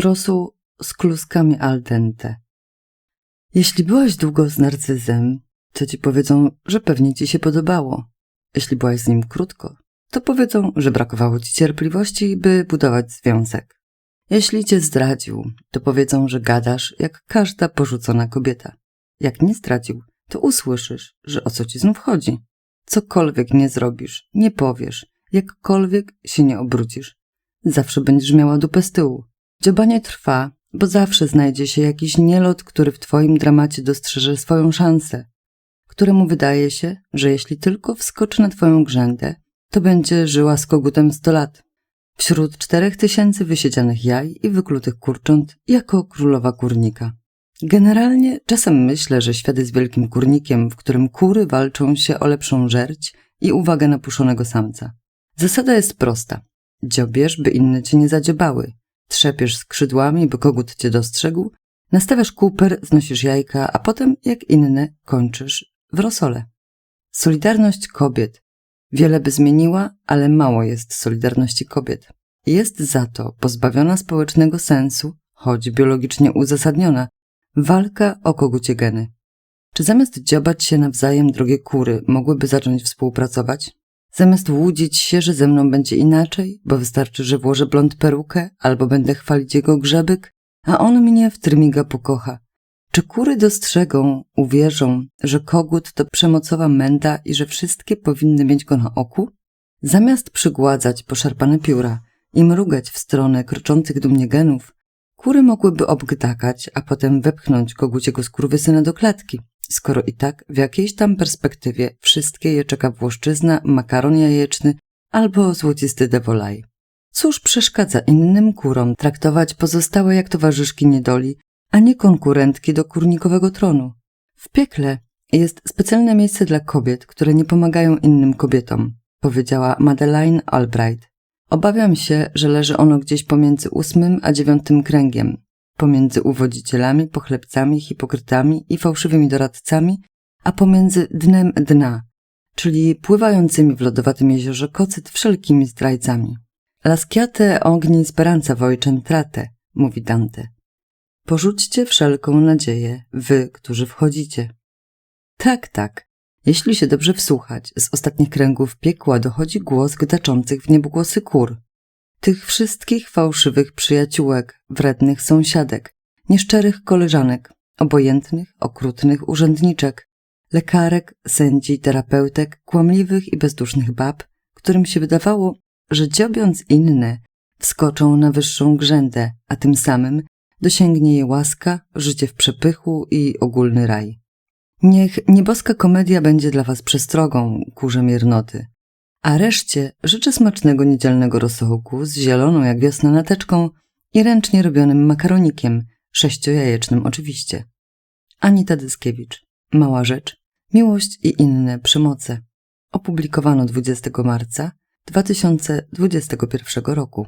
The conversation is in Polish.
Rosół z kluskami al dente. Jeśli byłaś długo z narcyzem, to ci powiedzą, że pewnie ci się podobało. Jeśli byłaś z nim krótko, to powiedzą, że brakowało ci cierpliwości, by budować związek. Jeśli cię zdradził, to powiedzą, że gadasz jak każda porzucona kobieta. Jak nie zdradził, to usłyszysz, że o co ci znów chodzi. Cokolwiek nie zrobisz, nie powiesz, jakkolwiek się nie obrócisz, zawsze będziesz miała dupę z tyłu. Dziobanie trwa, bo zawsze znajdzie się jakiś nielot, który w twoim dramacie dostrzeże swoją szansę, któremu wydaje się, że jeśli tylko wskoczy na twoją grzędę, to będzie żyła z kogutem sto lat. Wśród czterech tysięcy wysiedzianych jaj i wyklutych kurcząt jako królowa kurnika. Generalnie czasem myślę, że świat jest wielkim kurnikiem, w którym kury walczą się o lepszą żerć i uwagę napuszonego samca. Zasada jest prosta. Dziobiesz, by inne cię nie zadziobały. Trzepiesz skrzydłami, by kogut cię dostrzegł. Nastawiasz kuper, znosisz jajka, a potem, jak inne, kończysz w rosole. Solidarność kobiet. Wiele by zmieniła, ale mało jest solidarności kobiet. Jest za to pozbawiona społecznego sensu, choć biologicznie uzasadniona, walka o kogucie geny. Czy zamiast dziobać się nawzajem drogie kury mogłyby zacząć współpracować? Zamiast łudzić się, że ze mną będzie inaczej, bo wystarczy, że włożę blond perukę albo będę chwalić jego grzebyk, a on mnie w trymiga pokocha. Czy kury dostrzegą, uwierzą, że kogut to przemocowa menda i że wszystkie powinny mieć go na oku? Zamiast przygładzać poszarpane pióra i mrugać w stronę kroczących do mnie genów, kury mogłyby obgdakać, a potem wepchnąć koguciego skurwysyna do klatki skoro i tak w jakiejś tam perspektywie wszystkie je czeka włoszczyzna, makaron jajeczny albo złocisty devolaj. Cóż przeszkadza innym kurom traktować pozostałe jak towarzyszki niedoli, a nie konkurentki do kurnikowego tronu? W piekle jest specjalne miejsce dla kobiet, które nie pomagają innym kobietom, powiedziała Madeleine Albright. Obawiam się, że leży ono gdzieś pomiędzy ósmym a dziewiątym kręgiem, pomiędzy uwodzicielami, pochlebcami, hipokrytami i fałszywymi doradcami, a pomiędzy dnem dna, czyli pływającymi w lodowatym jeziorze kocyt wszelkimi zdrajcami. Laskiate ogni speranza voi centrate, mówi Dante. Porzućcie wszelką nadzieję, wy, którzy wchodzicie. Tak, tak. Jeśli się dobrze wsłuchać, z ostatnich kręgów piekła dochodzi głos gdaczących w niebogłosy kur tych wszystkich fałszywych przyjaciółek, wrednych sąsiadek, nieszczerych koleżanek, obojętnych, okrutnych urzędniczek, lekarek, sędzi, terapeutek, kłamliwych i bezdusznych bab, którym się wydawało, że dziobiąc inne, wskoczą na wyższą grzędę, a tym samym dosięgnie je łaska, życie w przepychu i ogólny raj. Niech nieboska komedia będzie dla was przestrogą, kurze miernoty, a reszcie życzę smacznego niedzielnego rosołku z zieloną jak wiosna nateczką i ręcznie robionym makaronikiem, sześciojajecznym oczywiście. Anita Dyskiewicz. Mała rzecz. Miłość i inne przemoce. Opublikowano 20 marca 2021 roku.